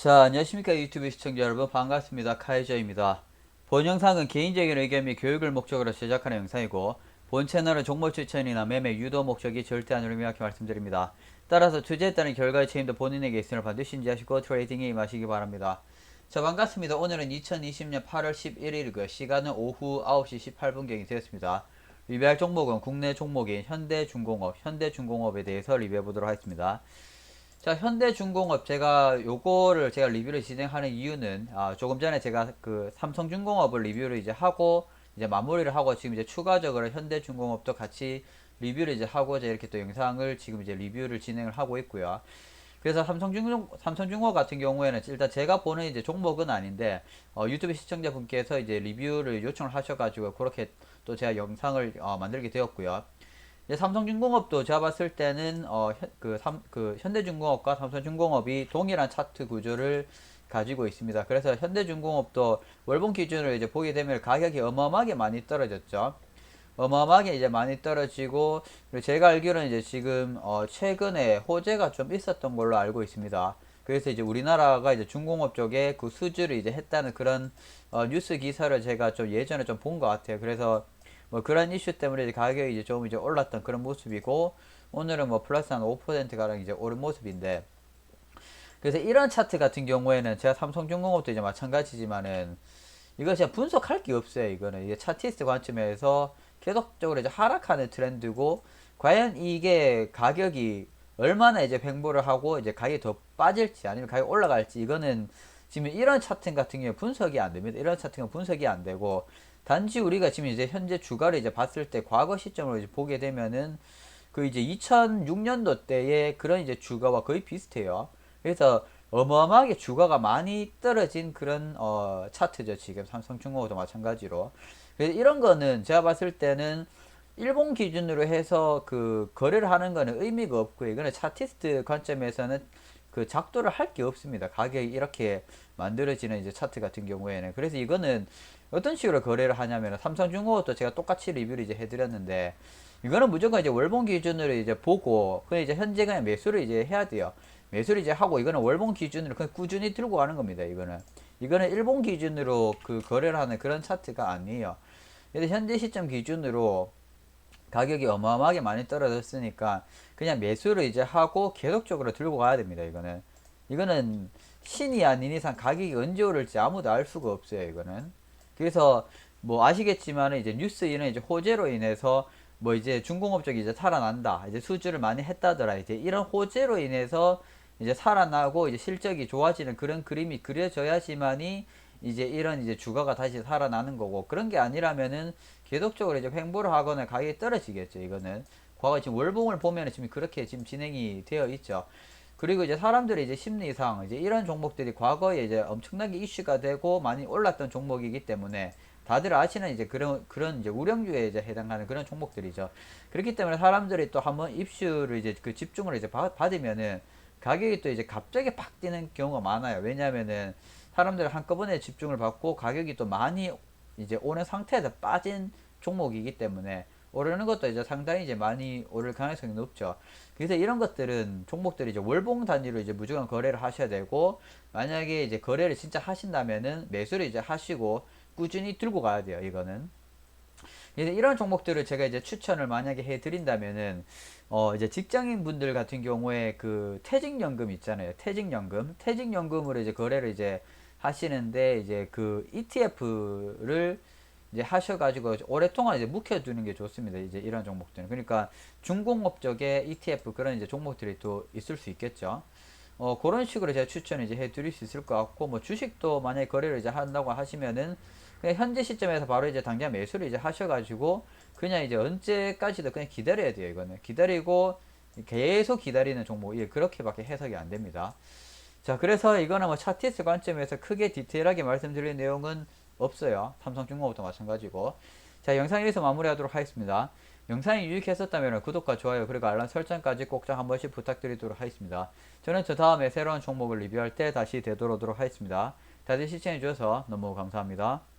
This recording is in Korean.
자, 안녕하십니까 유튜브 시청자 여러분 반갑습니다. 카이저입니다. 본 영상은 개인적인 의견 및 교육을 목적으로 제작하는 영상이고 본 채널은 종목 추천이나 매매 유도 목적이 절대 아니로 명확히 말씀드립니다. 따라서 투자에 따른 결과의 책임도 본인에게 있음을 반드시 인지하시고 트레이딩에 임하시기 바랍니다. 자 반갑습니다. 오늘은 2020년 8월 11일이고요. 시간은 오후 9시 18분경이 되었습니다. 리뷰할 종목은 국내 종목인 현대중공업, 현대중공업에 대해서 리뷰해 보도록 하겠습니다. 자, 현대중공업 제가 요거를 제가 리뷰를 진행하는 이유는 아, 조금 전에 제가 그 삼성중공업을 리뷰를 이제 하고 이제 마무리를 하고 지금 이제 추가적으로 현대중공업도 같이 리뷰를 이제 하고자 이렇게 또 영상을 지금 이제 리뷰를 진행을 하고 있고요. 그래서 삼성중공 삼성중공업 같은 경우에는 일단 제가 보는 이제 종목은 아닌데 어, 유튜브 시청자분께서 이제 리뷰를 요청을 하셔가지고 그렇게 또 제가 영상을 어, 만들게 되었고요. 삼성중공업도 제가 봤을 때는 어, 현, 그, 삼, 그 현대중공업과 삼성중공업이 동일한 차트 구조를 가지고 있습니다. 그래서 현대중공업도 월봉 기준으로 이제 보게 되면 가격이 어마어마하게 많이 떨어졌죠. 어마어마하게 이제 많이 떨어지고 제가 알기로는 이제 지금 어, 최근에 호재가 좀 있었던 걸로 알고 있습니다. 그래서 이제 우리나라가 이제 중공업 쪽에 그 수주를 이제 했다는 그런 어, 뉴스 기사를 제가 좀 예전에 좀 본 것 같아요. 그래서 뭐 그런 이슈 때문에 이제 가격이 이제 조금 이제 올랐던 그런 모습이고 오늘은 뭐 플러스 한 5% 가량 이제 오른 모습인데 그래서 이런 차트 같은 경우에는 제가 삼성중공업도 이제 마찬가지지만은 이거 진짜 분석할 게 없어요. 이거는 이게 차티스트 관점에서 계속적으로 이제 하락하는 트렌드고 과연 이게 가격이 얼마나 이제 횡보를 하고 이제 가격이 더 빠질지 아니면 가격이 올라갈지 이거는 지금 이런 차트 같은 경우에 분석이 안 됩니다. 이런 차트는 분석이 안 되고 단지 우리가 지금 이제 현재 주가를 이제 봤을 때 과거 시점으로 이제 보게 되면은 그 이제 2006년도 때의 그런 이제 주가와 거의 비슷해요. 그래서 어마어마하게 주가가 많이 떨어진 그런 어 차트죠. 지금 삼성중공업도 마찬가지로. 그래서 이런 거는 제가 봤을 때는 일본 기준으로 해서 그 거래를 하는 거는 의미가 없고 이거는 차티스트 관점에서는 그 작도를 할 게 없습니다. 가격이 이렇게 만들어지는 이제 차트 같은 경우에는 그래서 이거는 어떤 식으로 거래를 하냐면 삼성중공업도 제가 똑같이 리뷰를 이제 해드렸는데 이거는 무조건 이제 월봉 기준으로 이제 보고 그냥 이제 현재 그냥 매수를 이제 해야 돼요. 매수를 이제 하고 이거는 월봉 기준으로 그냥 꾸준히 들고 가는 겁니다. 이거는 이거는 일본 기준으로 그 거래를 하는 그런 차트가 아니에요. 그래서 현재 시점 기준으로 가격이 어마어마하게 많이 떨어졌으니까 그냥 매수를 이제 하고 계속적으로 들고 가야 됩니다. 이거는 이거는 신이 아닌 이상 가격이 언제 오를지 아무도 알 수가 없어요. 이거는 그래서 뭐 아시겠지만 이제 뉴스 이런 이제 호재로 인해서 뭐 이제 중공업 쪽이 이제 살아난다. 이제 수주를 많이 했다더라. 이제 이런 호재로 인해서 이제 살아나고 이제 실적이 좋아지는 그런 그림이 그려져야지만이 이제 이런 이제 주가가 다시 살아나는 거고 그런 게 아니라면은 계속적으로 이제 횡보를 하거나 가격이 떨어지겠죠. 이거는 과거 지금 월봉을 보면은 지금 그렇게 지금 진행이 되어 있죠. 그리고 이제 사람들의 이제 심리상 이제 이런 종목들이 과거에 이제 엄청나게 이슈가 되고 많이 올랐던 종목이기 때문에 다들 아시는 이제 그런 그런 이제 우량주에 이제 해당하는 그런 종목들이죠. 그렇기 때문에 사람들이 또 한번 입슈를 이제 그 집중을 이제 받, 받으면은 가격이 또 이제 갑자기 팍 뛰는 경우가 많아요. 왜냐하면은 사람들이 한꺼번에 집중을 받고 가격이 또 많이 이제 오는 상태에서 빠진 종목이기 때문에 오르는 것도 이제 상당히 이제 많이 오를 가능성이 높죠. 그래서 이런 것들은 종목들이 이제 월봉 단위로 이제 무조건 거래를 하셔야 되고 만약에 이제 거래를 진짜 하신다면은 매수를 이제 하시고 꾸준히 들고 가야 돼요. 이거는. 이제 이런 종목들을 제가 이제 추천을 만약에 해 드린다면은 어 이제 직장인 분들 같은 경우에 그 퇴직연금 있잖아요. 퇴직연금. 퇴직연금으로 이제 거래를 이제 하시는데 이제 그 ETF를 이제 하셔가지고 오랫동안 이제 묵혀두는 게 좋습니다. 이제 이런 종목들은. 그러니까 중공업 쪽에 ETF 그런 이제 종목들이 또 있을 수 있겠죠. 어, 그런 식으로 제가 추천을 이제 해드릴 수 있을 것 같고, 뭐 주식도 만약에 거래를 이제 한다고 하시면은, 그냥 현재 시점에서 바로 이제 당장 매수를 이제 하셔가지고, 그냥 이제 언제까지도 그냥 기다려야 돼요, 이거는. 기다리고, 계속 기다리는 종목, 예, 그렇게밖에 해석이 안 됩니다. 자, 그래서 이거는 뭐 차티스 관점에서 크게 디테일하게 말씀드릴 내용은 없어요. 삼성중공업도 마찬가지고. 자, 영상 여기서 마무리하도록 하겠습니다. 영상이 유익했었다면 구독과 좋아요 그리고 알람 설정까지 꼭좀한 번씩 부탁드리도록 하겠습니다. 저는 저 다음에 새로운 종목을 리뷰할 때 다시 되돌아오도록 하겠습니다. 다들 시청해주셔서 너무 감사합니다.